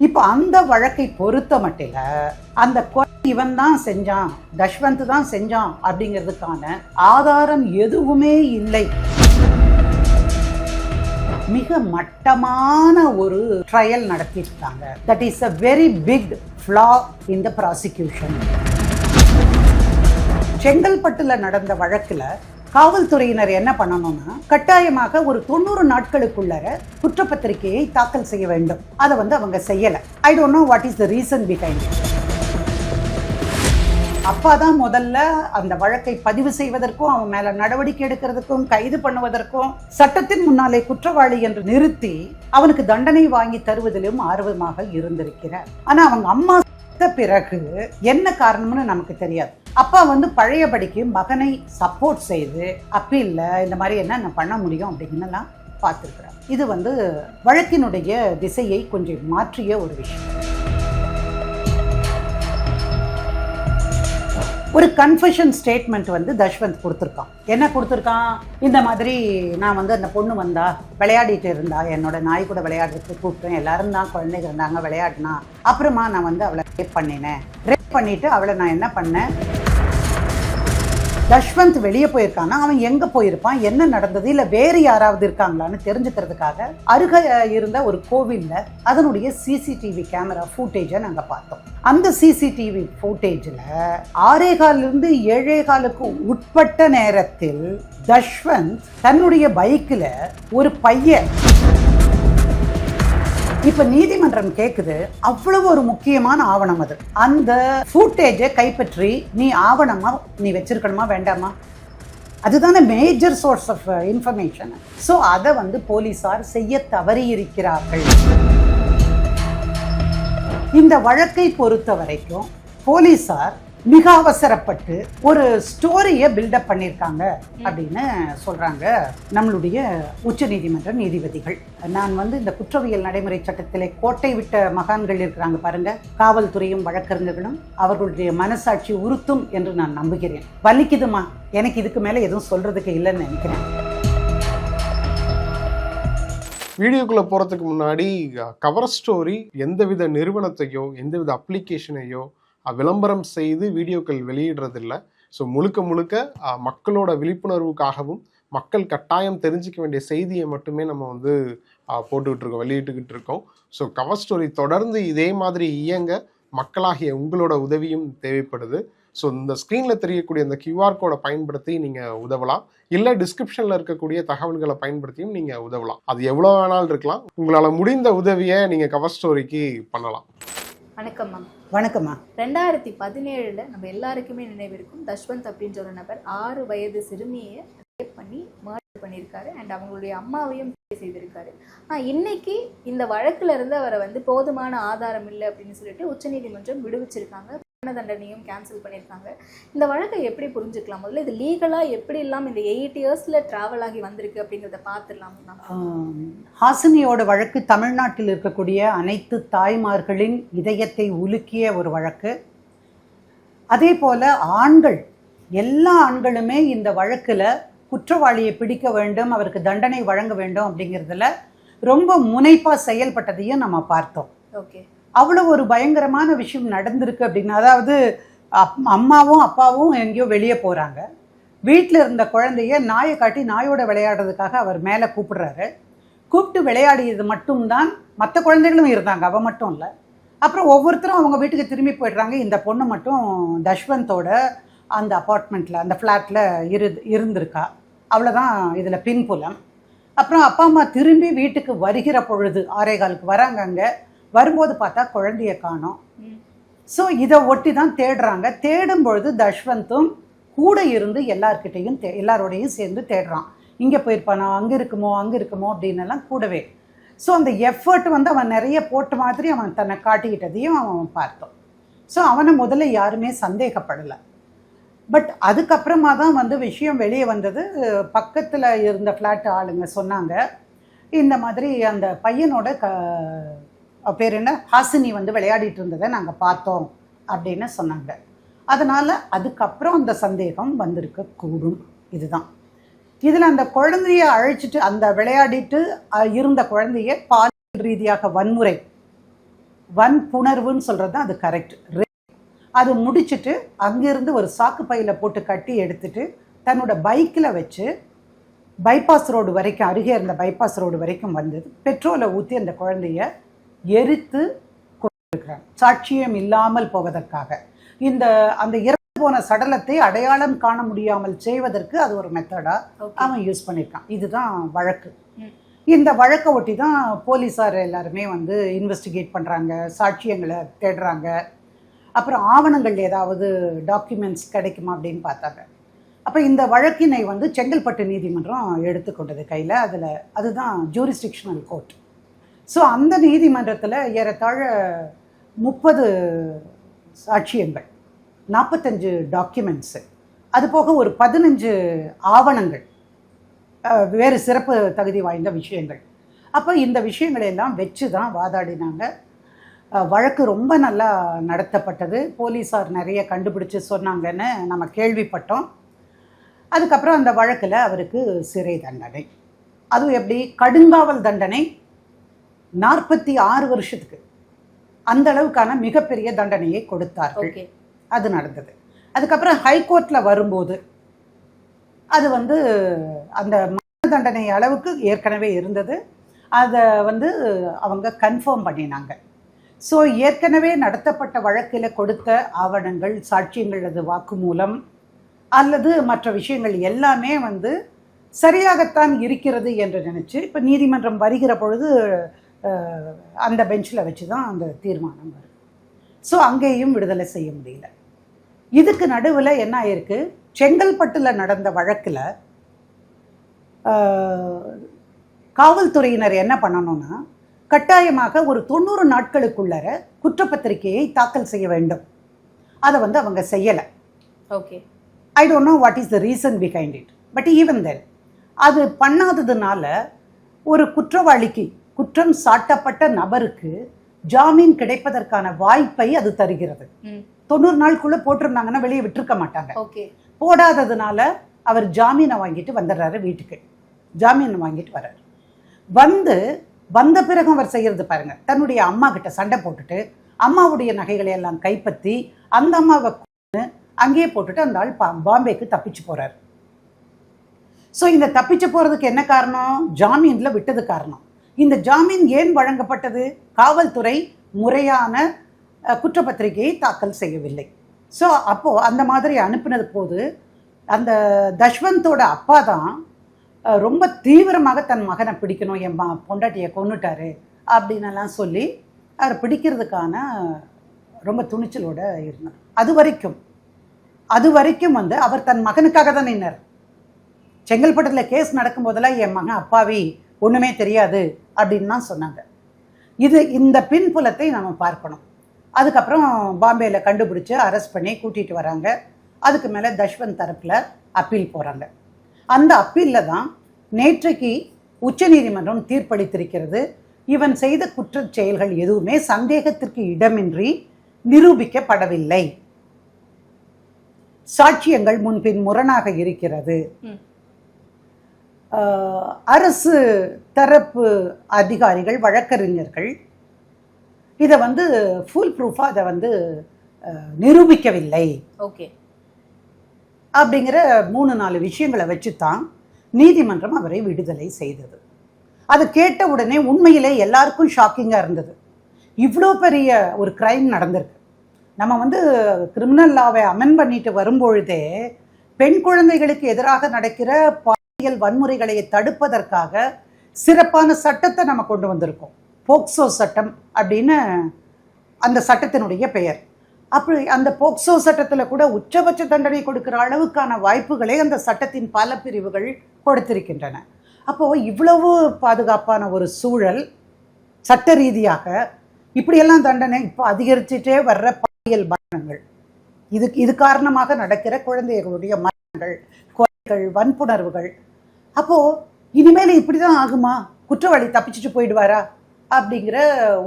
இப்போ அந்த வழக்கை பொறுத்த மட்டில அந்த இவன் தான் செஞ்சான் தஷ்வந்த் தான் செஞ்சான் அப்படிங்கிறதுக்கான ஆதாரம் எதுவுமே இல்லை. மிக மட்டமான ஒரு ட்ரையல் நடத்தியிருக்காங்க. That is a very big flaw in the prosecution செங்கல்பட்டுல நடந்த வழக்கில் காவல்துறையினர் என்ன பண்ணணும்னா கட்டாயமாக ஒரு தொண்ணூறு நாட்களுக்குள்ள குற்றப்பத்திரிகையை தாக்கல் செய்ய வேண்டும். அதை வந்து அவங்க செய்யல. I don't know what is the reason behind அப்பா தான் முதல்ல அந்த வழக்கை பதிவு செய்வதற்கும் அவன் மேல நடவடிக்கை எடுக்கிறதுக்கும் கைது பண்ணுவதற்கும் சட்டத்தின் முன்னாலே குற்றவாளி என்று நிறுத்தி அவனுக்கு தண்டனை வாங்கி தருவதிலும் ஆர்வமாக இருந்திருக்கிறார். ஆனா அவங்க அம்மா செத்த பிறகு என்ன காரணம்னு நமக்கு தெரியாது. அப்பா வந்து பழையபடிக்கு மகனை சப்போர்ட் செய்து அப்பீல்ல இந்த மாதிரி என்ன பண்ண முடியும்? அப்படின்னுலாம் பார்த்துருக்குறேன் இது வந்து வழக்கினுடைய திசையை கொஞ்சம் மாற்றிய ஒரு விஷயம். ஒரு கன்ஃபெஷன் ஸ்டேட்மெண்ட் வந்து தஷ்வந்த் கொடுத்துருக்கான். என்ன கொடுத்துருக்கான்? இந்த மாதிரி நான் வந்து அந்த பொண்ணு வந்தா விளையாடிட்டு இருந்தா என்னோட நாய் கூட விளையாடுறதுக்கு கூப்பிட்டேன். எல்லாரும் தான் குழந்தைங்க இருந்தாங்க விளையாடினா. அப்புறமா நான் வந்து அவளை ரேப் பண்ணினேன். ரேப் பண்ணிட்டு அவளை நான் என்ன பண்ணேன்? தஷ்வந்த் வெளியே போயிருக்கானா? அவன் எங்க போயிருப்பான்? என்ன நடந்தது? இல்ல வேறு யாராவது இருக்காங்களான்னு தெரிஞ்சுக்கிறதுக்காக அருக இருந்த ஒரு கோவில்ல அதனுடைய சிசிடிவி கேமரா ஃபூட்டேஜை நாங்க பார்த்தோம். அந்த சிசிடிவி ஃபூட்டேஜில் ஆறே காலிலிருந்து ஏழே காலுக்கு உட்பட்ட நேரத்தில் தஷ்வந்த் தன்னுடைய பைக்கில் ஒரு பையன் இப்ப நீதிமன்றம் கேக்குது அவ்வளவு ஒரு முக்கியமான ஆவணம் அது. அந்த ஃபூட்டேஜை கைப்பற்றி நீ ஆவணமா நீ வச்சிருக்கணுமா வேண்டாமா? அதுதானே major source of information so அதை வந்து போலீஸார் செய்ய தவறியிருக்கிறார்கள். இந்த வழக்கை பொறுத்த வரைக்கும் போலீஸார் மிக அவசரப்பட்டு ஒரு ஸ்டோரியை பில்டப் பண்ணியிருக்காங்க அப்படின்னு சொல்றாங்க நம்மளுடைய உச்சநீதிமன்ற நீதிபதிகள். நான் வந்து இந்த குற்றவியல் நடைமுறை சட்டத்திலே கோட்டை விட்ட மகான்கள் இருக்கிறாங்க பாருங்க. காவல்துறையும் வழக்கறிஞர்களும் அவர்களுடைய மனசாட்சி உறுத்தும் என்று நான் நம்புகிறேன். வலிக்குதுமா? எனக்கு இதுக்கு மேல எதுவும் சொல்றதுக்கு இல்லைன்னு நினைக்கிறேன். வீடியோக்குள்ள போறதுக்கு முன்னாடி கவர் ஸ்டோரி எந்தவித நிறுவனத்தையோ எந்தவித அப்ளிகேஷனையோ விளம்பரம் செய்து வீடியோக்கள் வெளியிடுறதில்ல. ஸோ முழுக்க முழுக்க மக்களோட விழிப்புணர்வுக்காகவும் மக்கள் கட்டாயம் தெரிஞ்சுக்க வேண்டிய செய்தியை மட்டுமே நம்ம வந்து போட்டுக்கிட்டு இருக்கோம் வெளியிட்டுக்கிட்டு இருக்கோம் ஸோ கவர் ஸ்டோரி தொடர்ந்து இதே மாதிரி இயங்க மக்களாகிய உங்களோட உதவியும் தேவைப்படுது. ஸோ இந்த ஸ்க்ரீனில் தெரியக்கூடிய இந்த கியூஆர் கோடை பயன்படுத்தி நீங்கள் உதவலாம். இல்லை டிஸ்கிரிப்ஷனில் இருக்கக்கூடிய தகவல்களை பயன்படுத்தியும் நீங்கள் உதவலாம். அது எவ்வளோ வேணாலும் இருக்கலாம். உங்களால் முடிந்த உதவியை நீங்கள் கவர் ஸ்டோரிக்கு பண்ணலாம். வணக்கம் மேம் வணக்கம்மா ரெண்டாயிரத்தி பதினேழுல நம்ம எல்லாருக்குமே நினைவிருக்கும் தஷ்வந்த் அப்படின்ற ஒரு நபர் ஆறு வயது சிறுமியை ரேப் பண்ணி மர்டர் பண்ணியிருக்காரு அண்ட் அவங்களுடைய அம்மாவையும் செய்திருக்காரு. ஆனால் இன்னைக்கு இந்த வழக்குல இருந்து அவரை வந்து போதுமான ஆதாரம் இல்லை அப்படின்னு சொல்லிட்டு உச்சநீதிமன்றம் விடுவிச்சிருக்காங்க. மரண தண்டனையும் கேன்சல் பண்ணியிருக்காங்க இந்த வழக்கை எப்படி புரிஞ்சுக்கலாம்? முதல்ல இது லீகலாக எப்படி இல்லாமல் இந்த எயிட் இயர்ஸில் ட்ராவல் ஆகி வந்திருக்கு அப்படிங்கிறத பார்த்துடலாம்? ஹாசினியோட வழக்கு தமிழ்நாட்டில் இருக்கக்கூடிய அனைத்து தாய்மார்களின் இதயத்தை உலுக்கிய ஒரு வழக்கு. அதே போல ஆண்கள் எல்லா ஆண்களுமே இந்த வழக்குல குற்றவாளியை பிடிக்க வேண்டும் அவருக்கு தண்டனை வழங்க வேண்டும் அப்படிங்கிறதுல ரொம்ப முனைப்பா செயல்பட்டதையும் நம்ம பார்த்தோம். ஓகே அவ்வளோ ஒரு பயங்கரமான விஷயம் நடந்திருக்கு அப்படின்னு அதாவது அப்- அம்மாவும் அப்பாவும் எங்கேயோ வெளியே போகிறாங்க வீட்டில் இருந்த குழந்தைய நாயை காட்டி நாயோட விளையாடுறதுக்காக அவர் மேலே கூப்பிடுறாரு. கூப்பிட்டு விளையாடியது மட்டும்தான் மற்ற குழந்தைகளும் இருந்தாங்க அவள் மட்டும் இல்லை. அப்புறம் ஒவ்வொருத்தரும் அவங்க வீட்டுக்கு திரும்பி போயிடுறாங்க. இந்த பொண்ணு மட்டும் தஷ்வந்தோட அந்த அப்பார்ட்மெண்ட்டில் அந்த ஃப்ளாட்டில் இரு இருந்திருக்கா. அவ்வளோதான் இதில் பின்புலம். அப்புறம் அப்பா அம்மா திரும்பி வீட்டுக்கு வருகிற பொழுது ஆரேகாலுக்கு வராங்க அங்கே. வரும்போது பார்த்தா குழந்தைய காணோம். ஸோ இதை ஒட்டி தான் தேடுறாங்க. தேடும் பொழுது தஷ்வந்தும் கூட இருந்து எல்லார்கிட்டையும் தே எல்லாரோடையும் சேர்ந்து தேடுறான். இங்கே போயிருப்பானா? அங்கே இருக்குமோ? அங்கே இருக்குமோ? அப்படின்னு எல்லாம் கூடவே. ஸோ அந்த எஃபர்ட் வந்து அவன் நிறைய போட்ட மாதிரி அவன் தன்னை காட்டிக்கிட்டதையும் அவன் பார்த்தோம். ஸோ அவனை முதல்ல யாருமே சந்தேகப்படலை. பட் அதுக்கப்புறமா தான் வந்து விஷயம் வெளியே வந்தது. பக்கத்தில் இருந்த ஃப்ளாட் ஆளுங்க சொன்னாங்க. இந்த மாதிரி அந்த பையனோட க பேர் என்ன? ஹாசினி வந்து விளையாடிட்டு இருந்ததை நாங்கள் பார்த்தோம் அப்படின்னு சொன்னாங்க. அதனால் அதுக்கப்புறம் அந்த சந்தேகம் வந்திருக்க கூடும். இதுதான். இதில் அந்த குழந்தைய அழைச்சிட்டு அந்த விளையாடிட்டு இருந்த குழந்தைய பாலியல் ரீதியாக வன்முறை வன்புணர்வுன்னு சொல்கிறது தான் அது கரெக்ட் அது முடிச்சுட்டு அங்கேருந்து ஒரு சாக்கு பையில போட்டு கட்டி எடுத்துட்டு தன்னோட பைக்கில் வச்சு பைபாஸ் ரோடு வரைக்கும் அருகே இருந்த பைபாஸ் ரோடு வரைக்கும் வந்தது பெட்ரோலை ஊற்றி அந்த குழந்தைய எரித்து கொண்டிருக்கிறான் சாட்சியம் இல்லாமல் போவதற்காக. இந்த அந்த இறந்து போன சடலத்தை அடையாளம் காண முடியாமல் செய்வதற்கு அது ஒரு மெத்தடா அவன் யூஸ் பண்ணியிருக்கான். இதுதான் வழக்கு. இந்த வழக்கை ஒட்டி தான் போலீஸார் எல்லாருமே வந்து இன்வெஸ்டிகேட் பண்ணுறாங்க சாட்சியங்களை தேடுறாங்க. அப்புறம் ஆவணங்கள் ஏதாவது டாக்குமெண்ட்ஸ் கிடைக்குமா அப்படின்னு பார்த்தாங்க. அப்போ இந்த வழக்கினை வந்து செங்கல்பட்டு நீதிமன்றம் எடுத்துக்கொண்டது கையில். அதில் அதுதான் ஜூரிஸ்டிக்ஷனல் கோர்ட் ஸோ அந்த நீதிமன்றத்தில் ஏறத்தாழ முப்பது சாட்சியங்கள் நாற்பத்தஞ்சு டாக்குமெண்ட்ஸு அது போக ஒரு பதினஞ்சு ஆவணங்கள் வேறு சிறப்பு தகுதி வாய்ந்த விஷயங்கள். அப்போ இந்த விஷயங்களையெல்லாம் வச்சு தான் வாதாடினாங்க. வழக்கு ரொம்ப நல்லா நடத்தப்பட்டது. போலீஸார் நிறைய கண்டுபிடிச்சு சொன்னாங்கன்னு நம்ம கேள்விப்பட்டோம். அதுக்கப்புறம் அந்த வழக்கில் அவருக்கு சிறை தண்டனை. அதுவும் எப்படி? கடுங்காவல் தண்டனை நாற்பத்தி ஆறு வருஷத்துக்கு அந்த அளவுக்கான மிகப்பெரிய தண்டனையை கொடுத்தார்கள். அது நடந்தது. அதுக்கப்புறம் ஹைகோர்ட்டில் வரும்போது அது வந்து அந்த மரண தண்டனை அளவுக்கு ஏற்கனவே இருந்தது. அதை வந்து அவங்க கன்ஃபார்ம் பண்ணினாங்க. ஸோ ஏற்கனவே நடத்தப்பட்ட வழக்கில் கொடுத்த ஆவணங்கள் சாட்சியங்கள் அது வாக்குமூலம் அல்லது மற்ற விஷயங்கள் எல்லாமே வந்து சரியாகத்தான் இருக்கிறது என்று நினச்சி இப்போ நீதிமன்றம் வருகிற பொழுது அந்த பெஞ்சில் வச்சு தான் அந்த தீர்மானம் வரும். ஸோ அங்கேயும் விடுதலை செய்ய முடியல. இதுக்கு நடுவில் என்ன ஆயிருக்கு? செங்கல்பட்டில் நடந்த வழக்கில் காவல்துறையினர் என்ன பண்ணணும்னா கட்டாயமாக ஒரு தொண்ணூறு நாட்களுக்குள்ளர குற்றப்பத்திரிகையை தாக்கல் செய்ய வேண்டும். அதை வந்து அவங்க செய்யலை. Okay I don't know what is the reason behind it but even then அது பண்ணாததுனால ஒரு குற்றவாளிக்கு குற்றம் சாட்டப்பட்ட நபருக்கு ஜாமீன் கிடைப்பதற்கான வாய்ப்பை அது தருகிறது. தொண்ணூறு நாளுக்குள்ள போட்டிருந்தாங்கன்னா வெளியே விட்டிருக்க மாட்டாங்க. போடாததுனால அவர் ஜாமீனை வாங்கிட்டு வந்துடுறாரு வீட்டுக்கு. ஜாமீன் வாங்கிட்டு வர்றாரு. வந்து வந்த பிறகும் அவர் செய்யறது பாருங்க. தன்னுடைய அம்மா கிட்ட சண்டை போட்டுட்டு அம்மாவுடைய நகைகளை எல்லாம் கைப்பற்றி அந்த அம்மாவை அங்கேயே போட்டுட்டு அந்த ஆள் பாம்பேக்கு தப்பிச்சு போறாரு. ஸோ இந்த தப்பிச்சு போறதுக்கு என்ன காரணம்? ஜாமீன்ல விட்டது காரணம். இந்த ஜாமீன் ஏன் வழங்கப்பட்டது? காவல்துறை முறையான குற்றப்பத்திரிகையை தாக்கல் செய்யவில்லை. ஸோ அப்போது அந்த மாதிரி அனுப்பினது போது அந்த தஷ்வந்தோட அப்பா தான் ரொம்ப தீவிரமாக தன் மகனை பிடிக்கணும் என் பொண்டாட்டியை கொண்டுட்டாரு அப்படின்னலாம் சொல்லி அவர் பிடிக்கிறதுக்கான ரொம்ப துணிச்சலோடு இருந்தார். அது வரைக்கும் அது வரைக்கும் வந்து அவர் தன் மகனுக்காக தான் நின்னார். செங்கல்பட்டில் கேஸ் நடக்கும்போதெல்லாம் என் மகன் அப்பாவி ஒன்றுமே தெரியாது அப்படின்னு தான் சொன்னாங்க. இது இந்த பின்புலத்தை நம்ம பார்க்கணும். அதுக்கப்புறம் பாம்பேயில் கண்டுபிடிச்சி அரெஸ்ட் பண்ணி கூட்டிகிட்டு வராங்க. அதுக்கு மேலே தஷ்வந்த் தரப்பில் அப்பீல் போகிறாங்க அந்த அப்பீலில் தான் நேற்றைக்கு உச்சநீதிமன்றம் தீர்ப்பளித்திருக்கிறது. இவன் செய்த குற்றச் செயல்கள் எதுவுமே சந்தேகத்திற்கு இடமின்றி நிரூபிக்கப்படவில்லை. சாட்சியங்கள் முன்பின் முரணாக இருக்கிறது. அரசு தரப்பு அதிகாரிகள் வழக்கறிஞர்கள் இதை வந்து ஃபுல் ப்ரூஃபாக அதை வந்து நிரூபிக்கவில்லை. ஓகே. அப்படிங்கிற மூணு நாலு விஷயங்களை வச்சு தான் நீதிமன்றம் அவரை விடுதலை செய்தது. அது கேட்ட உடனே உண்மையிலே எல்லாருக்கும் ஷாக்கிங்காக இருந்தது. இவ்வளோ பெரிய ஒரு கிரைம் நடந்திருக்கு. நம்ம வந்து கிரிமினல் லாவை அமெண்ட் பண்ணிட்டு வரும்பொழுதே பெண் குழந்தைகளுக்கு எதிராக நடக்கிற பாலியல் வன்முறைகளை தடுப்பதற்காக சிறப்பான சட்டத்தை நம்ம கொண்டு வந்திருக்கோம். போக்சோ சட்டம் அப்படின்னு அந்த சட்டத்தினுடைய பெயர். அப்படி அந்த போக்சோ சட்டத்தில் கூட உச்சபட்ச தண்டனை கொடுக்கிற அளவுக்கான வாய்ப்புகளை அந்த சட்டத்தின் பல பிரிவுகள் கொடுத்திருக்கின்றன. அப்போது இவ்வளவு பாதுகாப்பான ஒரு சூழல் சட்ட ரீதியாக இப்படியெல்லாம் தண்டனை இப்போ அதிகரிச்சுட்டே வர்ற பாலியல் மரணங்கள். இது இது காரணமாக நடக்கிற குழந்தைகளுடைய மரணங்கள் கொலைகள் வன்புணர்வுகள் அப்போது இனிமேல் இப்படி தான் ஆகுமா? குற்றவாளி தப்பிச்சுட்டு போயிடுவாரா? அப்படிங்கிற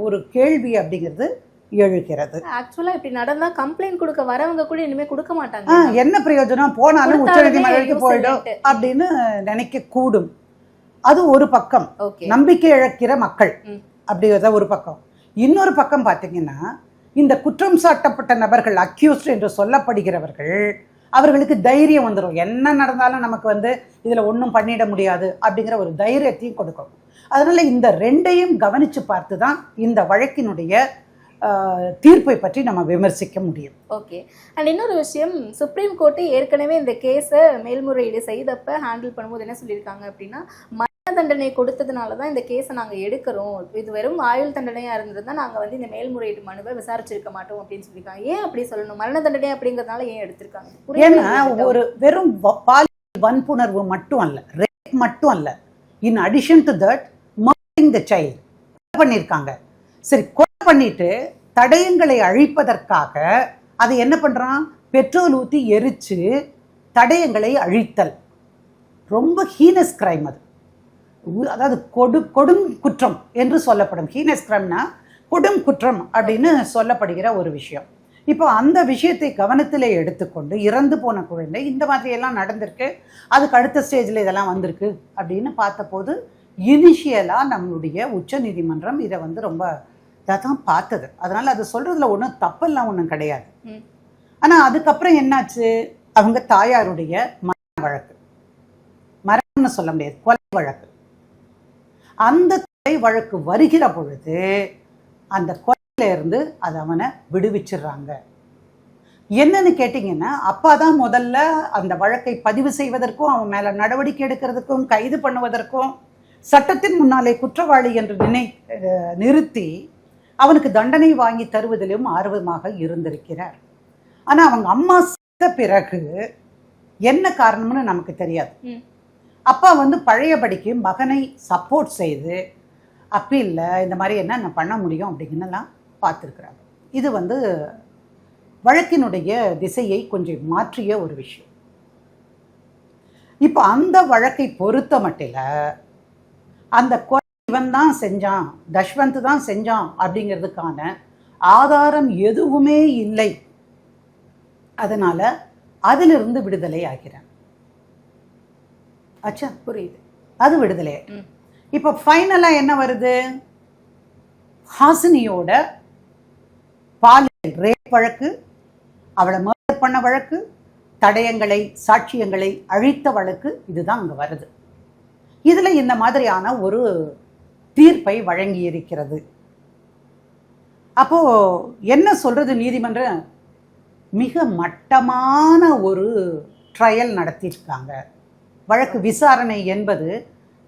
ஒரு கேள்வி அப்படிங்கிறது எழுகிறது. ஆக்சுவலா இப்படி நடந்தா கம்ப்ளைண்ட் கொடுக்க வரவங்க கூட இனிமே கொடுக்க மாட்டாங்க. என்ன பிரயோஜனம்? போனாலும் use போயிடும். அப்படின்னு நினைக்க கூடும் அது ஒரு பக்கம். நம்பிக்கை இழக்கிற மக்கள். அப்படிங்கிறத ஒரு பக்கம். இன்னொரு பக்கம் பார்த்தீங்கன்னா இந்த குற்றம் சாட்டப்பட்ட நபர்கள் அக்யூஸ்ட் என்று சொல்லப்படுகிறவர்கள் அவர்களுக்கு தைரியம் வந்துடும் என்ன நடந்தாலும் நமக்கு வந்து இதில் ஒன்றும் பண்ணிட முடியாது அப்படிங்கிற ஒரு தைரியத்தையும் கொடுக்கும். அதனால இந்த ரெண்டையும் கவனித்து பார்த்து தான் இந்த வழக்கினுடைய தீர்ப்பை பற்றி நம்ம விமர்சிக்க முடியும். ஓகே. அண்ட் இன்னொரு விஷயம் சுப்ரீம் கோர்ட்டு ஏற்கனவே இந்த கேஸை மேல்முறையீடு செய்தப்ப ஹேண்டில் பண்ணும்போது என்ன சொல்லியிருக்காங்க அப்படின்னா தண்டனை கொடுத்ததுனால தான் இந்த கேஸை நாங்கள் எடுக்கிறோம். இது வெறும் ஆயுள் தண்டனையாக இருந்திருந்தா நாங்கள் வந்து இந்த மேல்முறையீடு மனுவை விசாரிச்சிருக்க மாட்டோம் அப்படின்னு சொல்லியிருக்காங்க. ஏன் அப்படி சொல்லணும்? மரண தண்டனை அப்படிங்கிறதுனால ஏன் எடுத்திருக்காங்க? ஏன்னா. ஒரு வெறும் பாலியல் வன்புணர்வு மட்டும் அல்ல ரேப் மட்டும் அல்ல. In addition to that murdering the child பண்ணியிருக்காங்க. சரி கொலை பண்ணிட்டு தடயங்களை அழிப்பதற்காக அதை என்ன பண்றான்? பெட்ரோல் ஊற்றி எரிச்சு தடயங்களை அழித்தல். ரொம்ப ஹீனஸ் கிரைம் அது. அதாவது கொடு கொடும் குற்றம் என்று சொல்லப்படும். ஹீனஸ் கிரைம்னா கொடும் குற்றம் அப்படின்னு சொல்லப்படுகிற ஒரு விஷயம். இப்போ அந்த விஷயத்தை கவனத்திலே எடுத்துக்கொண்டு இறந்து போன குழந்தை இந்த மாதிரி எல்லாம் நடந்திருக்கு. அதுக்கு அடுத்த ஸ்டேஜில் இதெல்லாம் வந்திருக்கு அப்படின்னு பார்த்தபோது இனிஷியலாக நம்மளுடைய உச்ச நீதிமன்றம் இதை வந்து ரொம்ப இதாக தான் பார்த்தது. அதனால் அது சொல்கிறதுல ஒன்றும் தப்பெல்லாம் ஒன்றும் கிடையாது. ஆனால் அதுக்கப்புறம் என்னாச்சு? அவங்க தாயாருடைய மரண வழக்கு. மரணம்னு சொல்ல முடியாது. கொலை வழக்கு. அந்த கொலை வழக்கு வருகிற பொழுது அந்த கொலையில இருந்து அதை அவனை விடுவிச்சிடுறாங்க. என்னன்னு கேட்டிங்கன்னா அப்பா தான் முதல்ல அந்த வழக்கை பதிவு செய்வதற்கும் அவன் மேலே நடவடிக்கை எடுக்கிறதுக்கும் கைது பண்ணுவதற்கும் சட்டத்தின் முன்னாலே குற்றவாளி என்று நினை நிறுத்தி அவனுக்கு தண்டனை வாங்கி தருவதிலும் ஆர்வமாக இருந்திருக்கிறார். ஆனால் அவங்க அம்மா செத்த பிறகு என்ன காரணம்னு நமக்கு தெரியாது. அப்பா வந்து பழையபடிக்கு மகனை சப்போர்ட் செய்து அப்பீல்ல இந்த மாதிரி என்ன பண்ண முடியும்? அப்படிங்கன்னெல்லாம் பார்த்துருக்குறாங்க. இது வந்து வழக்கினுடைய திசையை கொஞ்சம் மாற்றிய ஒரு விஷயம். இப்போ அந்த வழக்கை பொறுத்த மட்டில் அந்த இவன் தான் செஞ்சான் தஷ்வந்த் தான் செஞ்சான் அப்படிங்கிறதுக்கான ஆதாரம் எதுவுமே இல்லை. அதனால் அதிலிருந்து விடுதலை ஆகிறான். ஆச்சா புரியுது. அது விடுதலை. இப்போ ஃபைனலாக என்ன வருது? ஹாசினியோட பாலியல் ரேப் வழக்கு அவளை மர்டர் பண்ண வழக்கு தடயங்களை சாட்சியங்களை அழித்த வழக்கு இதுதான் அங்கே வருது. இதில் இந்த மாதிரியான ஒரு தீர்ப்பை வழங்கி இருக்கிறது அப்போ என்ன சொல்றது நீதிமன்றம்? மிக மட்டமான ஒரு ட்ரையல் நடத்தியிருக்காங்க. வழக்கு விசாரணை என்பது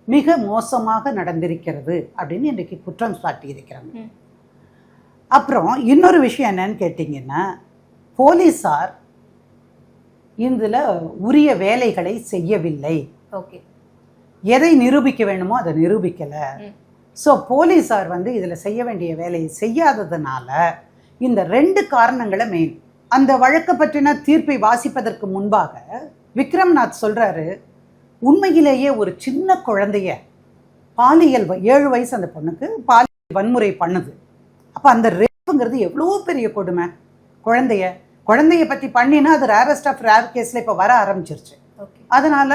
மிக மோசமாக நடந்திருக்கிறது அப்படின்னு இன்றைக்கு குற்றம் சாட்டியிருக்கிறாங்க. அப்புறம் இன்னொரு விஷயம் என்னன்னு கேட்டிங்கன்னா போலீஸார் இதில் உரிய வேலைகளை செய்யவில்லை. ஓகே. எதை நிரூபிக்க வேணுமோ அதை நிரூபிக்கலை. ஸோ போலீஸார் வந்து இதில் செய்ய வேண்டிய வேலையை செய்யாததுனால இந்த ரெண்டு காரணங்களை மெயின் அந்த வழக்கை பற்றின தீர்ப்பை வாசிப்பதற்கு முன்பாக விக்ரம்நாத் சொல்றாரு உண்மையிலேயே ஒரு சின்ன குழந்தைய பாலியல் ஏழு வயசு அந்த பொண்ணுக்கு பாலியல் வன்முறை பண்ணுது. அப்போ அந்த ரேப்புங்கிறது எவ்வளோ பெரிய கொடுமை. குழந்தைய குழந்தைய பற்றி பண்ணினா அது ரேரஸ்ட் ஆஃப் ரேர் கேஸில் இப்போ வர ஆரம்பிச்சிருச்சு. அதனால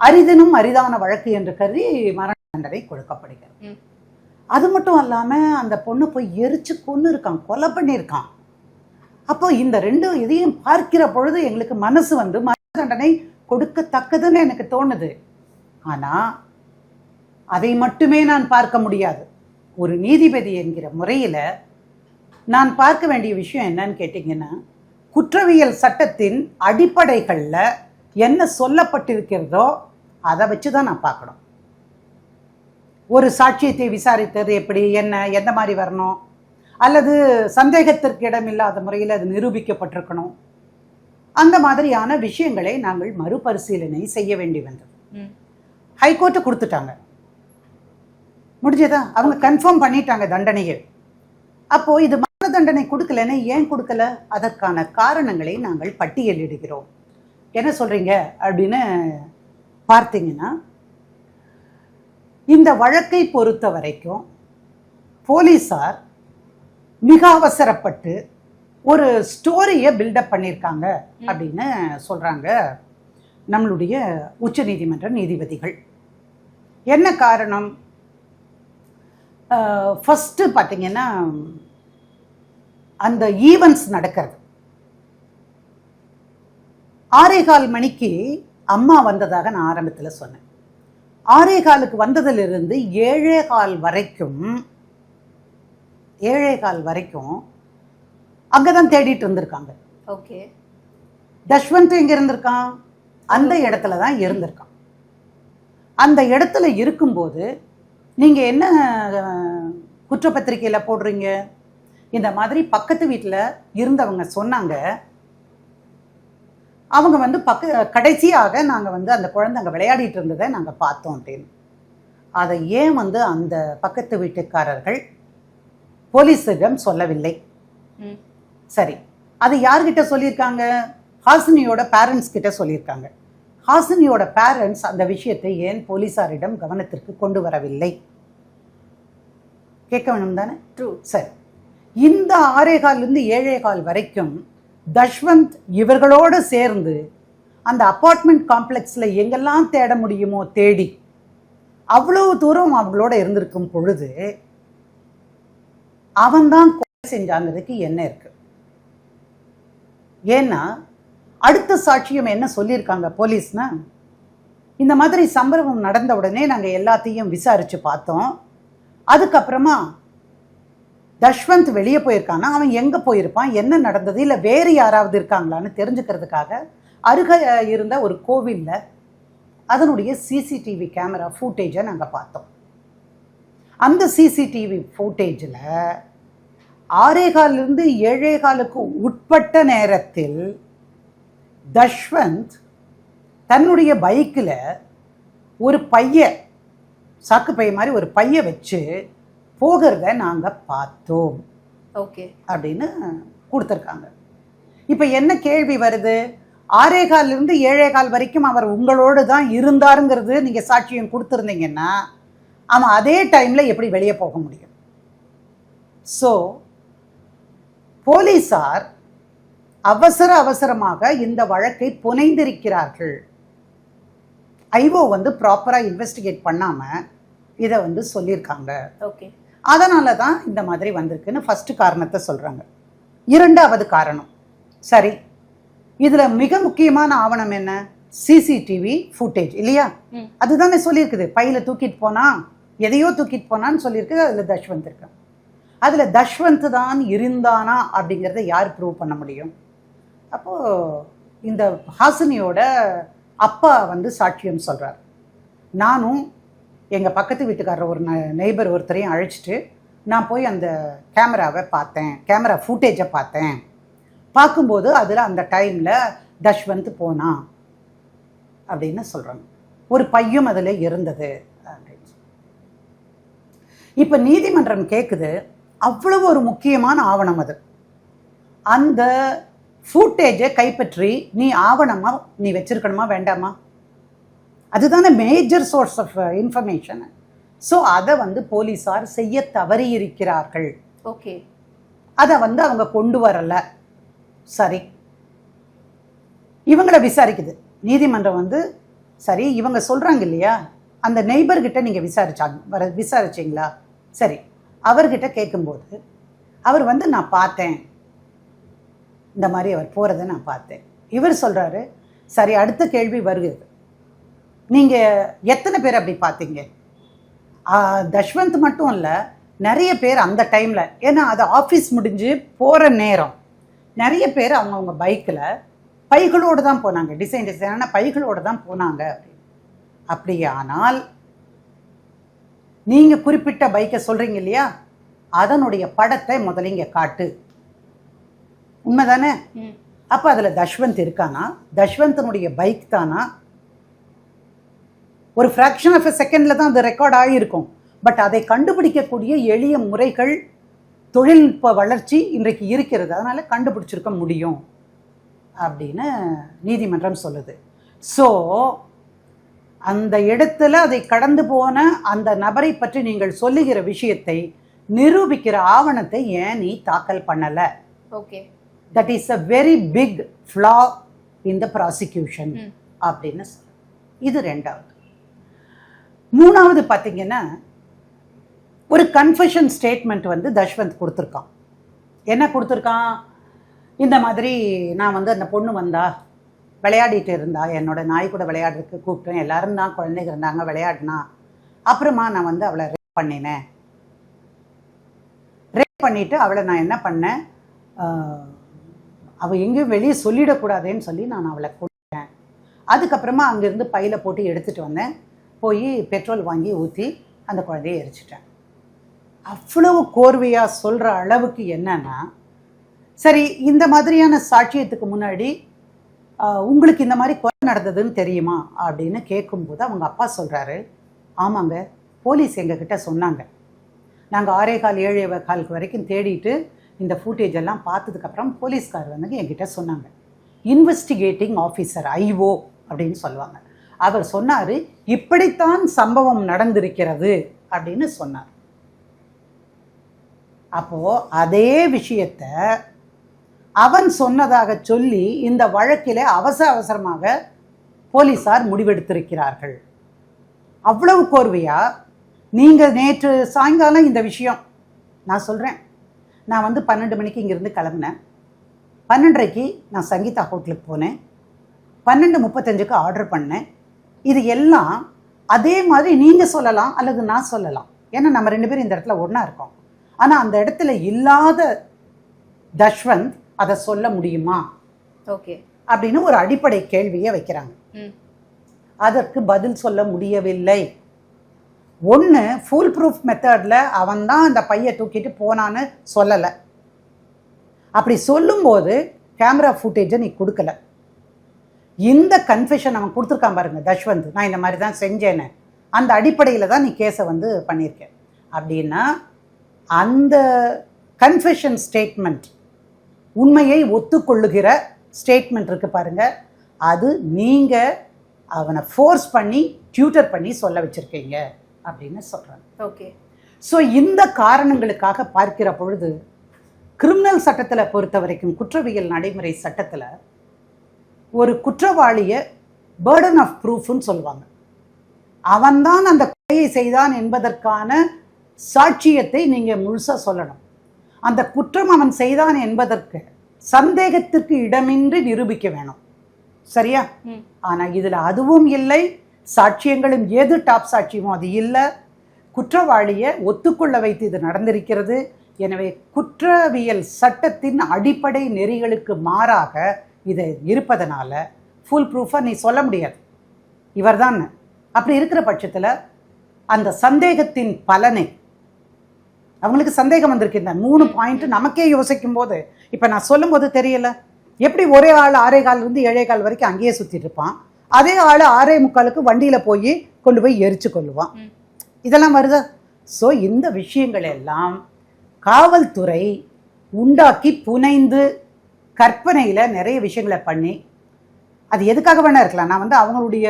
அரிதினும் அரிதான வழக்கு என்று கருதி மரண தண்டனை கொடுக்கப்படுகிறது. அது மட்டும் இல்லாம அந்த பொண்ணு போய் எரிச்சு கொன்னு இருக்கான் கொலை பண்ணியிருக்கான் அப்போ இந்த ரெண்டு இதையும் பார்க்கிற பொழுது எங்களுக்கு மனசு வந்து மரண தண்டனை கொடுக்கத்தக்கதுன்னு எனக்கு தோணுது. ஆனா அதை மட்டுமே நான் பார்க்க முடியாது. ஒரு நீதிபதி என்கிற முறையில் நான் பார்க்க வேண்டிய விஷயம் என்னன்னு கேட்டிங்கன்னா குற்றவியல் சட்டத்தின் அடிப்படைகளில் என்ன சொல்லப்பட்டிருக்கிறதோ அதை வச்சு தான் நான் பார்க்கணும். ஒரு சாட்சியத்தை விசாரித்தது எப்படி என்ன எந்த மாதிரி வரணும்? அல்லது சந்தேகத்திற்கு இடமில்லாத முறையில் அது நிரூபிக்கப்பட்டிருக்கணும்? அந்த மாதிரியான விஷயங்களை நாங்கள் மறுபரிசீலனை செய்ய வேண்டி வந்தது. ஹைகோர்ட்டு கொடுத்துட்டாங்க. முடிஞ்சதா? அவங்க கன்ஃபார்ம் பண்ணிட்டாங்க தண்டனையை அப்போ இது மரண தண்டனை கொடுக்கலன்னு ஏன் கொடுக்கல? அதற்கான காரணங்களை நாங்கள் பட்டியலிடுகிறோம். என்ன சொல்றீங்க? அப்படின்னு பார்த்தீங்கன்னா இந்த வழக்கை பொறுத்த வரைக்கும் போலீசார் மிக அவசரப்பட்டு ஒரு ஸ்டோரியை பில்டப் பண்ணியிருக்காங்க அப்படின்னு சொல்கிறாங்க நம்மளுடைய உச்ச நீதிமன்ற நீதிபதிகள். என்ன காரணம்? ஃபஸ்ட்டு பார்த்தீங்கன்னா அந்த ஈவெண்ட்ஸ் நடக்கிறது. ஆறே கால் மணிக்கு அம்மா வந்ததாக நான் ஆரம்பத்தில் சொன்னேன். ஆறே காலுக்கு வந்ததிலிருந்து ஏழே கால் வரைக்கும் ஏழே கால் வரைக்கும் அங்கே தான் தேடிட்டு இருந்திருக்காங்க. ஓகே. தஷ்வந்த் எங்க இருந்திருக்கான்? அந்த இடத்துல தான் இருந்திருக்கான். அந்த இடத்துல இருக்கும்போது நீங்க என்ன குற்றப்பத்திரிக்கையில போடுறீங்க? இந்த மாதிரி பக்கத்து வீட்டில் இருந்தவங்க சொன்னாங்க. அவங்க வந்து பக்க கடைசியாக நாங்கள் வந்து அந்த குழந்தை அங்கே விளையாடிட்டு இருந்ததை நாங்கள் பார்த்தோம் அப்படின்னு. அதை ஏன் வந்து அந்த பக்கத்து வீட்டுக்காரர்கள் போலீஸிடம் சொல்லவில்லை? சரி. அது யார்கிட்ட சொல்லியிருக்காங்க? ஹாசினியோட பேரண்ட்ஸ் கிட்ட சொல்லியிருக்காங்க. ஹாசினியோட பேரண்ட்ஸ் அந்த விஷயத்தை ஏன் போலீசாரிடம் கவனத்திற்கு கொண்டு வரவில்லை? கேட்க வேணும் தானே ட்ரூ சரி. இந்த ஆறே கால்லேருந்து ஏழே கால் வரைக்கும் தஷ்வந்த் இவர்களோடு சேர்ந்து அந்த அப்பார்ட்மெண்ட் காம்ப்ளெக்ஸில் எங்கெல்லாம் தேட முடியுமோ தேடி அவ்வளோ தூரம் அவங்களோட இருந்திருக்கும் பொழுது அவன்தான் கொலை செஞ்சாங்கிறதுக்கு என்ன இருக்கு. ஏன்னா அடுத்த சாட்சியம் என்ன சொல்லியிருக்காங்க போலீஸ்னா இந்த மாதிரி சம்பவம் நடந்த உடனே நாங்கள் எல்லாத்தையும் விசாரித்து பார்த்தோம். அதுக்கப்புறமா தஷ்வந்த் வெளியே போயிருக்கானா? அவன் எங்கே போயிருப்பான்? என்ன நடந்தது? இல்லை வேறு யாராவது இருக்காங்களான்னு தெரிஞ்சுக்கிறதுக்காக அருகே இருந்த ஒரு கோவிலில் அதனுடைய சிசிடிவி கேமரா ஃபூட்டேஜை நாங்கள் பார்த்தோம். அந்த சிசிடிவி ஃபூட்டேஜில் ஆறே காலிலிருந்து ஏழே காலுக்கு உட்பட்ட நேரத்தில் தஷ்வந்த் தன்னுடைய பைக்கில் ஒரு பைய சாக்கு பைய மாதிரி ஒரு பைய வச்சு போகிறத நாங்கள் பார்த்தோம். ஓகே. அப்படின்னு கொடுத்துருக்காங்க. இப்போ என்ன கேள்வி வருது? ஆறே காலிலிருந்து ஏழே கால் வரைக்கும் அவர் உங்களோடு தான் இருந்தாருங்கிறது நீங்கள் சாட்சியம் கொடுத்துருந்தீங்கன்னா அவன் அதே டைமில் எப்படி வெளியே போக முடியும்? ஸோ போலீசார் அவசர அவசரமாக இந்த வழக்கை புனைந்திருக்கிறார்கள். ஐஓ வந்து ப்ராப்பராக இன்வெஸ்டிகேட் பண்ணாமல் இதை வந்து சொல்லியிருக்காங்க. ஓகே. அதனால தான் இந்த மாதிரி வந்திருக்குன்னு ஃபர்ஸ்ட் காரணத்தை சொல்கிறாங்க இரண்டாவது காரணம் சரி இதில் மிக முக்கியமான ஆவணம் என்ன? சிசிடிவி ஃபுட்டேஜ் இல்லையா. அதுதானே சொல்லியிருக்குது. பையில தூக்கிட்டு போனா எதையோ தூக்கிட்டு போனான்னு சொல்லியிருக்குது அதில் தஷ்வந்த் இருக்கு அதில் தஷ்வந்த் தான் இருந்தானா அப்படிங்கிறத யார் ப்ரூவ் பண்ண முடியும்? அப்போது இந்த ஹாசினியோட அப்பா வந்து சாட்சியம் சொல்கிறார் நானும் எங்கள் பக்கத்து வீட்டுக்காரர் ஒரு நெய்பர் ஒருத்தரையும் அழைச்சிட்டு நான் போய் அந்த கேமராவை பார்த்தேன் கேமரா ஃபூட்டேஜை பார்த்தேன். பார்க்கும்போது அதில் அந்த டைமில் தஷ்வந்த் போனான் அப்படின்னு சொல்கிறாங்க ஒரு பையும் அதில் இருந்தது அப்படின்னு இப்போ நீதிமன்றம் கேட்குது அவ்வளவு ஒரு முக்கியமான ஆவணம் அது. அந்த ஃபுட்டேஜை கைப்பற்றி நீ ஆவணமாக நீ வச்சிருக்கணுமா வேண்டாமா? அதுதானே major source of information so அதை வந்து போலீஸார் செய்ய தவறியிருக்கிறார்கள். ஓகே அதை வந்து அவங்க கொண்டு வரல. சரி. இவங்கள விசாரிக்குது. நீதிமன்றம் வந்து சரி இவங்க சொல்றாங்க இல்லையா? அந்த நெய்பர்கிட்ட நீங்க விசாரிச்சாங்க வர விசாரிச்சீங்களா? சரி. அவர்கிட்ட கேட்கும்போது அவர் வந்து நான் பார்த்தேன். இந்த மாதிரி அவர் போகிறத நான் பார்த்தேன். இவர் சொல்கிறாரு சரி அடுத்த கேள்வி வருகிறது நீங்கள் எத்தனை பேர் அப்படி பார்த்தீங்க? தஷ்வந்த் மட்டும் இல்லை நிறைய பேர் அந்த டைமில் ஏன்னா அது ஆஃபீஸ் முடிஞ்சு போகிற நேரம். நிறைய பேர் அவங்கவுங்க பைக்கில் பைகளோடு தான் போனாங்க டிசைன் டிசைனான பைகளோடு தான் போனாங்க. அப்படி அப்படியானால் நீங்கள் குறிப்பிட்ட பைக்கை சொல்கிறீங்க இல்லையா? அதனுடைய படத்தை முதல்ல இங்கே காட்டு. உண்மைதானே? ம். அப்போ அதில் தஷ்வந்த் இருக்கானா? தஷ்வந்தனுடைய பைக் தானா? ஒரு ஃப்ராக்ஷன் ஆஃப் எ செகண்டில் தான் அது ரெக்கார்ட் ஆகியிருக்கும். பட் அதை கண்டுபிடிக்கக்கூடிய எளிய முறைகள் தொழில்நுட்ப வளர்ச்சி இன்றைக்கு இருக்கிறது. அதனால் கண்டுபிடிச்சிருக்க முடியும். அப்படின்னு நீதிமன்றம் சொல்லுது. ஸோ அந்த இடத்துல அதை கடந்து போன அந்த நபரை பற்றி நீங்கள் சொல்லுகிற விஷயத்தை நிரூபிக்கிற ஆவணத்தை ஏன் நீ தாக்கல் பண்ணலை? Okay. That is a very big flaw in the prosecution. அப்படின்னு இது ரெண்டாவது. மூணாவது பார்த்தீங்கன்னா ஒரு கன்ஃபெஷன் ஸ்டேட்மெண்ட் வந்து தஷ்வந்த் கொடுத்துருக்கான். என்ன கொடுத்துருக்கான்? இந்த மாதிரி நான் வந்து அந்த பொண்ணு வந்தா விளையாடிட்டு இருந்தா என்னோட நாய் கூட விளையாடுறதுக்கு கூப்பிட்டேன். எல்லாரும் தான் குழந்தைங்க இருந்தாங்க விளையாடினா. அப்புறமா நான் வந்து அவளை ரேப் பண்ணினேன். ரேப் பண்ணிவிட்டு அவளை நான் என்ன பண்ணேன்? அவள் எங்கேயும் வெளியே சொல்லிடக்கூடாதுன்னு சொல்லி நான் அவளை கூப்பிட்டேன். அதுக்கப்புறமா அங்கேருந்து பையில போட்டு எடுத்துகிட்டு வந்தேன். போய் பெட்ரோல் வாங்கி ஊற்றி அந்த குழந்தைய எரிச்சிட்டேன். அவ்வளவு கோர்வையாக சொல்கிற அளவுக்கு என்னன்னா சரி இந்த மாதிரியான சாட்சியத்துக்கு முன்னாடி உங்களுக்கு இந்த மாதிரி கொலை நடந்ததுன்னு தெரியுமா? அப்படின்னு கேட்கும்போது அவங்க அப்பா சொல்கிறாரு ஆமாங்க போலீஸ் எங்ககிட்ட சொன்னாங்க. நாங்கள் ஆறே கால் ஏழே காலுக்கு வரைக்கும் தேடிட்டு இந்த ஃபூட்டேஜ் எல்லாம் பார்த்ததுக்கப்புறம் போலீஸ்கார் வந்து என்கிட்ட சொன்னாங்க. இன்வெஸ்டிகேட்டிங் ஆஃபீஸர் ஐஓ அப்படின்னு சொல்லுவாங்க. அவர் சொன்னார் இப்படித்தான் சம்பவம் நடந்திருக்கிறது அப்படின்னு சொன்னார். அப்போது அதே விஷயத்த அவன் சொன்னதாக சொல்லி இந்த வழக்கில் அவசர அவசரமாக போலீசார் முடிவெடுத்திருக்கிறார்கள். அவ்வளவு கோர்வையா? நீங்கள் நேற்று சாயங்காலம் இந்த விஷயம் நான் சொல்கிறேன் நான் வந்து பன்னெண்டு மணிக்கு இங்கேருந்து கிளம்புனேன். பன்னெண்டரைக்கு நான் சங்கீதா ஹோட்டலுக்கு போனேன். பன்னெண்டு முப்பத்தஞ்சுக்கு ஆர்டர் பண்ணேன். இது எல்லாம் அதே மாதிரி நீங்கள் சொல்லலாம் அல்லது நான் சொல்லலாம். ஏன்னா நம்ம ரெண்டு பேரும் இந்த இடத்துல ஒன்றா இருக்கோம். ஆனால் அந்த இடத்துல இல்லாத தஷ்வந்த் அதை சொல்ல முடியுமா? ஓகே. அப்படின்னு ஒரு அடிப்படை கேள்வியை வைக்கிறாங்க. அதற்கு பதில் சொல்ல முடியவில்லை. ஒன்று ஃபுல் ப்ரூஃப் மெத்தடில் அவன் தான் அந்த பையை தூக்கிட்டு போனான்னு சொல்லலை. அப்படி சொல்லும்போது கேமரா ஃபுட்டேஜை நீ கொடுக்கல. இந்த கன்ஃபெஷன் அவன் கொடுத்துருக்கான் பாருங்க தஷ்வந்த். நான் இந்த மாதிரி தான் செஞ்சேன்னு. அந்த அடிப்படையில் தான் நீ கேஸை வந்து பண்ணியிருக்க. அப்படின்னா அந்த கன்ஃபெஷன் ஸ்டேட்மெண்ட் உண்மையை ஒத்துக்கொள்ளுகிற ஸ்டேட்மெண்ட் இருக்கு பாருங்க. அது நீங்கள் அவனை ஃபோர்ஸ் பண்ணி டியூட்டர் பண்ணி சொல்ல வச்சுருக்கீங்க அப்படின்னு சொல்கிறாங்க ஓகே ஸோ இந்த காரணங்களுக்காக பார்க்கிற பொழுது கிரிமினல் சட்டத்தில் பொறுத்த வரைக்கும் குற்றவியல் நடைமுறை சட்டத்தில் ஒரு குற்றவாளியை பேர்டன் ஆஃப் ப்ரூஃப்னு சொல்லுவாங்க. அவன்தான் அந்த கொலையை செய்தான் என்பதற்கான சாட்சியத்தை நீங்கள் முழுசாக சொல்லணும். அந்த குற்றம் அவன் செய்தான் என்பதற்கு சந்தேகத்திற்கு இடமின்றி நிரூபிக்க வேணும். சரியா? ம். ஆனால் இதில் அதுவும் இல்லை சாட்சியங்களும் எது டாப் சாட்சியமோ அது இல்லை. குற்றவாளியை ஒத்துக்கொள்ள வைத்து இது நடந்திருக்கிறது. எனவே குற்றவியல் சட்டத்தின் அடிப்படை நெறிகளுக்கு மாறாக இது இருப்பதனால ஃபுல் ப்ரூஃபாக நீ சொல்ல முடியாது. இவர்தான் அப்படி இருக்கிற பட்சத்தில் அந்த சந்தேகத்தின் பலனை அவங்களுக்கு சந்தேகம் வந்திருக்கு. இந்த மூணு பாயிண்ட் நமக்கே யோசிக்கும் போது இப்போ நான் சொல்லும்போது தெரியல. எப்படி ஒரே ஆள் ஆறே கால் இருந்து ஏழே கால் வரைக்கும் அங்கேயே சுற்றிட்டு இருப்பான்? அதே ஆள் ஆறே முக்காலுக்கு வண்டியில் போய் கொண்டு போய் எரிச்சு கொள்ளுவான். இதெல்லாம் வருதா? ஸோ இந்த விஷயங்கள் எல்லாம் காவல்துறை உண்டாக்கி புனைந்து கற்பனையில் நிறைய விஷயங்களை பண்ணி அது எதுக்காக வேணா இருக்கலாம். நான் வந்து அவங்களுடைய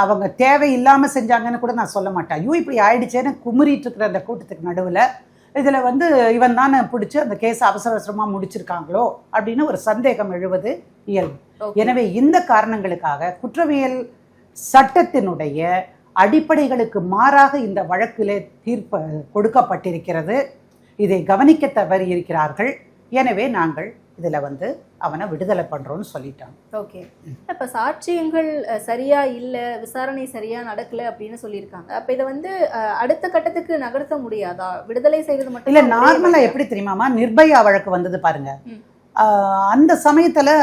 அவங்க தேவை இல்லாமல் செஞ்சாங்கன்னு கூட நான் சொல்ல மாட்டேன். ஐயோ இப்படி ஆயிடுச்சேன்னு குமுறிட்டு இருக்கிற அந்த கூட்டத்துக்கு நடுவில் இதில் வந்து இவன் தானே பிடிச்சி அந்த கேஸை அவசர அவசரமாக முடிச்சிருக்காங்களோ அப்படின்னு ஒரு சந்தேகம் எழுவது இயல்பு. எனவே இந்த காரணங்களுக்காக குற்றவியல் சட்டத்தினுடைய அடிப்படைகளுக்கு மாறாக இந்த வழக்கிலே தீர்ப்பு கொடுக்கப்பட்டிருக்கிறது. இதை கவனிக்க தவறி இருக்கிறார்கள் எனவே நாங்கள் இதில் வந்து அவனை விடுதலை பண்ணுறோன்னு சொல்லிட்டாங்க. ஓகே. இப்ப சாட்சியங்கள் சரியா இல்ல விசாரணை சரியா நடக்கல அப்படின்னு சொல்லியிருக்காங்க. அப்ப இதை வந்து அடுத்த கட்டத்துக்கு நகர்த்த முடியாதா? விடுதலை செய்வது மட்டும் இல்லை நார்மலாக எப்படி தெரியுமாமா நிர்பயா வழக்கு வந்தது பாருங்க. அந்த சமயத்தில்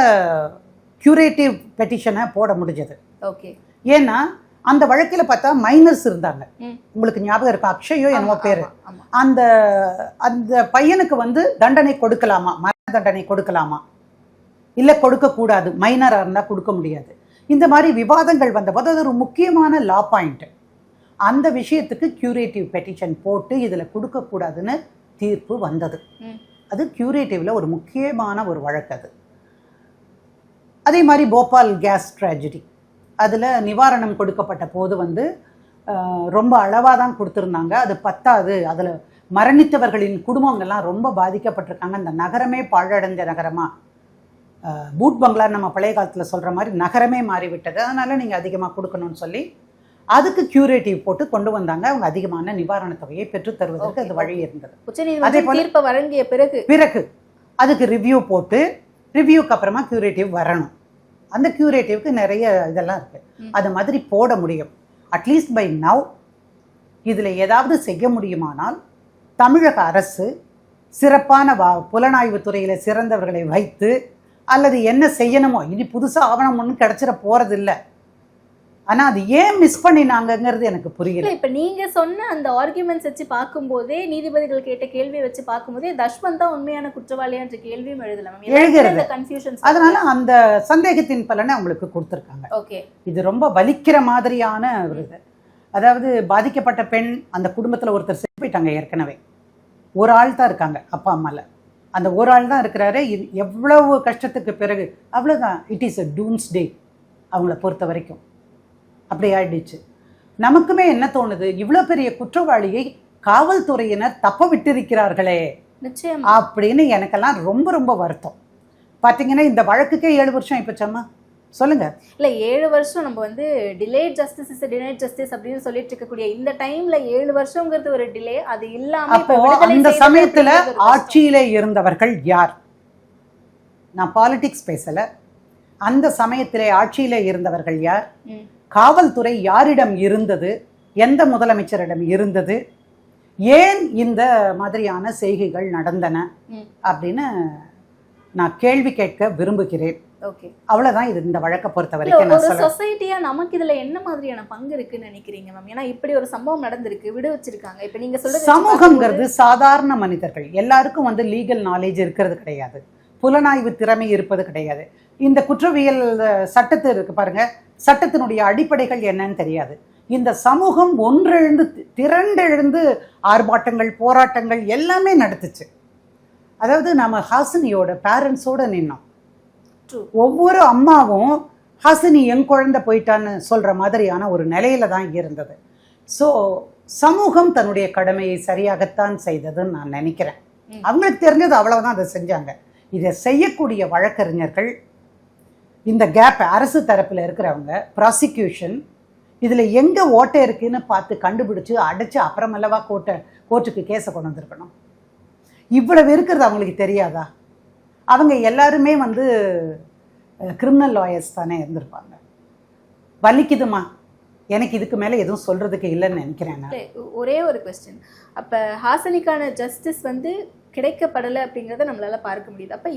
க்யூரேட்டிவ் பெட்டிஷனை போட முடிஞ்சது. ஓகே. ஏன்னா அந்த வழக்கில் பார்த்தா மைனர்ஸ் இருந்தாங்க. உங்களுக்கு ஞாபகம் இருக்கும் அக்ஷயோ என்னமோ பேர். அந்த அந்த பையனுக்கு வந்து தண்டனை கொடுக்கலாமா? மரண தண்டனை கொடுக்கலாமா? இல்லை கொடுக்கக்கூடாது மைனராக இருந்தால் கொடுக்க முடியாது. இந்த மாதிரி விவாதங்கள் வந்தபோது அது ஒரு முக்கியமான லா பாயிண்ட் அந்த விஷயத்துக்கு கியூரேட்டிவ் பெட்டிஷன் போட்டு இதில் கொடுக்கக்கூடாதுன்னு தீர்ப்பு வந்தது. அது கியூரேட்டிவ்ல ஒரு முக்கியமான ஒரு வழக்கு அது. அதே மாதிரி போபால் கேஸ் ட்ராஜடி அதில் நிவாரணம் கொடுக்கப்பட்ட போது வந்து ரொம்ப அளவாக தான் கொடுத்துருந்தாங்க. அது பத்தாது. அதில் மரணித்தவர்களின் குடும்பங்கள்லாம் ரொம்ப பாதிக்கப்பட்டிருக்காங்க. அந்த நகரமே பாழடைஞ்ச நகரமாக பூட் பங்களா நம்ம பழைய காலத்தில் சொல்கிற மாதிரி நகரமே மாறிவிட்டது. அதனால் நீங்கள் அதிகமாக கொடுக்கணும்னு சொல்லி அதுக்கு கியூரேட்டிவ் போட்டு கொண்டு வந்தாங்க. அவங்க அதிகமான நிவாரணத் தொகையை பெற்றுத் தருவதற்கு அது வழி இருந்தது. அதே உச்சநீதிமன்றம் போல- தீர்ப்பை வழங்கிய பிறகு பிறகு அதுக்கு ரிவ்யூ போட்டு ரிவ்யூக்கு அப்புறமா கியூரேட்டிவ் வரணும். அந்த கியூரேட்டிவ்க்கு நிறைய இதெல்லாம் இருக்கு. அது மாதிரி போட முடியும். அட்லீஸ்ட் பை நவ் இதில் ஏதாவது செய்ய முடியுமானால் தமிழக அரசு சிறப்பான வா புலனாய்வு துறையில் சிறந்தவர்களை வைத்து அல்லது என்ன செய்யணுமோ இனி புதுசாக ஆவணம் ஒன்றும் கிடச்சிட போகிறதில்ல ஆனால் அது ஏன் மிஸ் பண்ணினாங்கங்கிறது எனக்கு புரியல. இல்ல இப்ப நீங்க சொன்ன அந்த ஆர்குமெண்ட்ஸ் வச்சு பார்க்கும்போதே நீதிபதிகள் கேட்ட கேள்வியை வச்சு பார்க்கும்போதே தஷ்வந்த் தான் உண்மையான குற்றவாளியான்ற கேள்வியும் எழுதல மேம் எழுகிறது. கன்ஃபியூஷன் அதனால அந்த சந்தேகத்தின் பலனை அவங்களுக்கு கொடுத்துருக்காங்க. ஓகே. இது ரொம்ப வலிக்கிற மாதிரியான ஒரு இது. அதாவது பாதிக்கப்பட்ட பெண் அந்த குடும்பத்தில் ஒருத்தர் செத்து போயிட்டாங்க ஏற்கனவே. ஒரு ஆள் தான் இருக்காங்க அப்பா அம்மால. அந்த ஒரு ஆள் தான் இருக்கிறாரு. இது எவ்வளவு கஷ்டத்துக்கு பிறகு அவ்வளோதான் it is a doomsday அவங்கள பொறுத்த வரைக்கும். அப்படி ஆயிடுச்சு. நமக்குமே என்ன தோணுது? இவ்வளோ பெரிய குற்றவாளியை காவல்துறையினர் தப்ப விட்டிருக்கிறார்களே. நிச்சயம். அப்படின்னு எனக்கெல்லாம் ரொம்ப ரொம்ப வருத்தம். பார்த்தீங்கன்னா இந்த வழக்குக்கே ஏழு வருஷம் ஆயிப்போச்சாம்மா சொல்லுங்க. இல்ல ஏழு வருஷம் நம்ம வந்து delayed justice is delayed justice அப்படின்னு சொல்லிட்டு இருக்கக்கூடிய இந்த டைம்ல ஏழு வருஷங்கிறது ஒரு டிலே அது இல்லாம அப்போ அந்த சமயத்துல. ஆட்சியில இருந்தவர்கள் யார்? நான் பாலிடிக்ஸ் பேசல. அந்த சமயத்திலே ஆட்சியில இருந்தவர்கள் யார். காவல்துறை யாரிடம் இருந்தது? எந்த முதலமைச்சரிடம் இருந்தது? ஏன் இந்த மாதிரியான செய்கைகள் நடந்தன. அப்படின்னு நான் கேள்வி கேட்க விரும்புகிறேன். அவ்வளவுதான் இது இந்த வழக்கை பொறுத்த வரைக்கும் ஒரு சொசைட்டியா நமக்கு இதுல என்ன மாதிரியான பங்கு இருக்குன்னு நினைக்கிறீங்க மேம் ஏன்னா இப்படி ஒரு சம்பவம் நடந்திருக்கு விடு வச்சிருக்காங்க. இப்ப நீங்க வச்சு சமூகம்ங்கிறது சாதாரண மனிதர்கள். எல்லாருக்கும் வந்து லீகல் நாலேஜ் இருக்கிறது கிடையாது. புலனாய்வு திறமை இருப்பது கிடையாது. இந்த குற்றவியல் சட்டத்து இருக்கு பாருங்க. சட்டத்தினுடைய அடிப்படைகள் என்னன்னு தெரியாது. இந்த சமூகம் ஒன்றெழுந்து திரண்டெழுந்து ஆர்ப்பாட்டங்கள் போராட்டங்கள் எல்லாமே நடத்துச்சு. அதாவது நம்ம ஹாசினியோட பேரண்ட்ஸோட நின்னோம். ஒவ்வொரு அம்மாவும் ஹாசினி என் குழந்தை போயிட்டான்னு சொல்ற மாதிரியான ஒரு நிலையில தான் இருந்தது. ஸோ சமூகம் தன்னுடைய கடமையை சரியாகத்தான் செய்ததுன்னு நான் நினைக்கிறேன். அவங்களுக்கு தெரிஞ்சது அவ்வளவுதான் அதை செஞ்சாங்க. இதை செய்யக்கூடிய வழக்கறிஞர்கள் இந்த கேப் அரசு தரப்பில் இருக்கிறவங்க ப்ராசிக்யூஷன் இதில் எங்கே ஓட்டை இருக்குன்னு பார்த்து கண்டுபிடிச்சு அடைச்சு அப்புறமல்லவா கோர்ட்டை கோர்ட்டுக்கு கேஸை கொண்டு வந்திருக்கணும். இவ்வளவு இருக்கிறது அவங்களுக்கு தெரியாதா? அவங்க எல்லாருமே வந்து கிரிமினல் லாயர்ஸ் தானே இருந்திருப்பாங்க. வலிக்குதுமா? எனக்கு இதுக்கு மேலே எதுவும் சொல்கிறதுக்கு இல்லைன்னு நினைக்கிறேன் ஒரே ஒரு கொஸ்டின் அப்ப ஹாசனிக்கான ஜஸ்டிஸ் வந்து கிடைக்கப்படலை அப்படிங்கறத நம்மளால பார்க்க முடியுது. அப்ப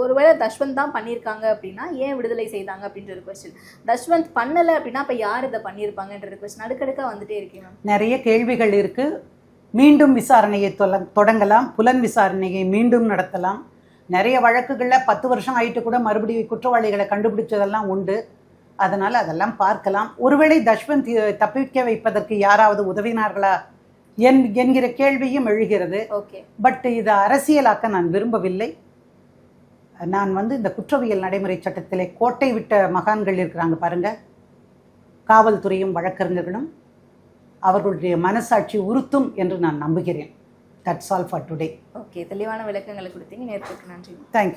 ஒருவேளை தஷ்வந்த் தான் பண்ணியிருக்காங்க அப்படின்னா ஏன் விடுதலை செய்தாங்க அப்படின்ற ஒரு கொஸ்டின் தஷ்வந்த் பண்ணல அப்படின்னா அப்ப யார் இதை பண்ணியிருப்பாங்கன்ற ஒரு கொஸ்டின் அடுக்கடுக்கா வந்துட்டே இருக்கேன் மேம் நிறைய கேள்விகள் இருக்கு. மீண்டும் விசாரணையை தொடங்கலாம். புலன் விசாரணையை மீண்டும் நடத்தலாம். நிறைய வழக்குகளில் பத்து வருஷம் ஆயிட்டு கூட மறுபடியும் குற்றவாளிகளை கண்டுபிடிச்சதெல்லாம் உண்டு. அதனால் அதெல்லாம் பார்க்கலாம். ஒருவேளை தஷ்வந்த் தப்பிக்க வைப்பதற்கு யாராவது உதவினார்களா என் என்கிற கேள்வியும் எழுகிறது. ஓகே. பட் இதை அரசியலாக்க நான் விரும்பவில்லை. நான் வந்து இந்த குற்றவியல் நடைமுறை சட்டத்திலே கோட்டை விட்ட மகான்கள் இருக்கிறாங்க பாருங்க. காவல்துறையும் வழக்கறிஞர்களும் அவர்களுடைய மனசாட்சி உறுத்தும் என்று நான் நம்புகிறேன். That's all for today okay தெளிவான விளக்கங்களை கொடுத்தீங்க. நேரத்துக்கு நன்றி. தேங்க்யூ